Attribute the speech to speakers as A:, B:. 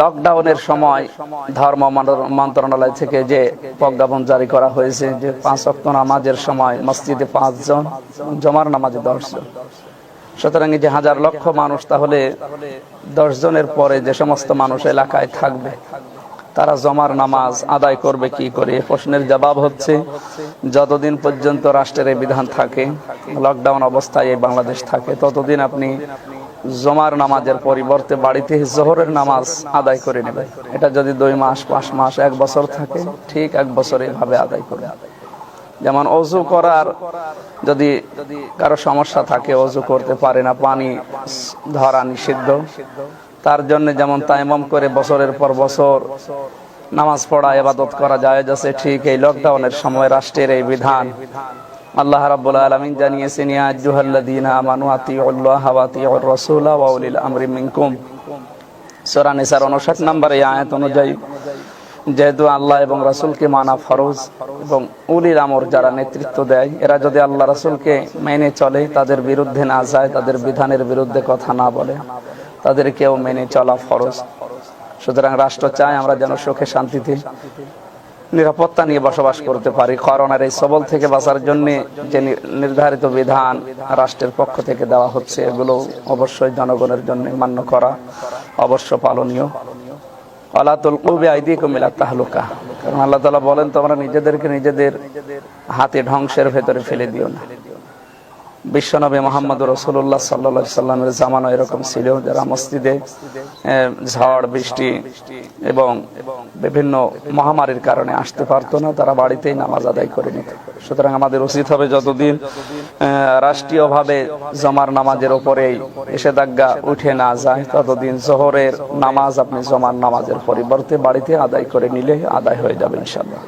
A: লকডাউনের সময় ধর্ম মন্ত্রণালয় থেকে যে প্রজ্ঞাপন জারি করা হয়েছে যে পাঁচ অক্ট নামাজের সময় মসজিদে পাঁচজন জমার নামাজে দশজন। সুতরাং যে হাজার লক্ষ মানুষ তাহলে দশ জনের পরে যে সমস্ত মানুষ এলাকায় থাকবে তারা জমার নামাজ আদায় করবে কি করে? প্রশ্নের জবাব হচ্ছে যতদিন পর্যন্ত রাষ্ট্রের বিধান থাকে লকডাউন অবস্থায় এই বাংলাদেশ থাকে ততদিন আপনি জমার নামাজের পরিবর্তে বাড়িতে জোহরের নামাজ আদায় করে নেবে। এটা যদি দুই মাস, পাঁচ মাস, এক বছর থাকে, ঠিক এক বছর এভাবে আদায় করে। যেমন অজু করার যদি কারও সমস্যা থাকে, অজু করতে পারে না, পানি ধরা নিষিদ্ধ। তার জন্য যেমন তাইমম করে বছরের পর বছর নামাজ পড়া, এবাদত করা যায় যাচ্ছে ঠিক এই লকডাউনের সময় রাষ্ট্রের এই বিধান। আল্লাহ রাব্বুল আলামিন জানিয়েছেন, ইয়া আইয়ুহাল্লাযীনা আমানু আতিউল্লাহ ওয়া আতিউর রাসূলা ওয়া উলিল আমরি মিনকুম। সূরা নিসার 59 নম্বর এই আয়াত অনুযায়ী, যেহেতু আল্লাহ এবং রাসূলকে মানা ফরজ এবং উলিল আমর যারা নেতৃত্ব দেয়, এরা যদি আল্লাহ রাসূলকে মেনে চলে, তাদের বিরুদ্ধে না যায়, তাদের বিধানের বিরুদ্ধে কথা না বলে, তাদেরকেও মেনে চলা ফরজ। সুতরাং রাষ্ট্র চায় আমরা যেন সুখে শান্তিতে নিরাপত্তা নিয়ে বসবাস করতে পারি। করোনার এই সবল থেকে বাঁচার জন্য যে নির্ধারিত বিধান রাষ্ট্রের পক্ষ থেকে দেওয়া হচ্ছে, এগুলো অবশ্যই জনগণের জন্য মান্য করা অবশ্য পালনীয়। আলাতুল কবি আইদি কমিলা তাহলুকা। কারণ আল্লাহ তালা বলেন, তোমরা নিজেদেরকে নিজেদের হাতে ধ্বংসের ভেতরে ফেলে দিও না। বিশ্বনবী মোহাম্মদ রসুল্লাহ সাল্লা সাল্লামের জামানো এরকম ছিল, যারা মসজিদে ঝড়, বৃষ্টি এবং বিভিন্ন মহামারীর কারণে আসতে পারতো না, তারা বাড়িতেই নামাজ আদায় করে নিত। সুতরাং আমাদের উচিত হবে যতদিন রাষ্ট্রীয়ভাবে জমার নামাজের ওপরেই নিষেধাজ্ঞা উঠে না যায়, ততদিন জোহরের নামাজ আপনি জমার নামাজের পরিবর্তে বাড়িতে আদায় করে নিলে আদায় হয়ে যাবে ইনশাল্লাহ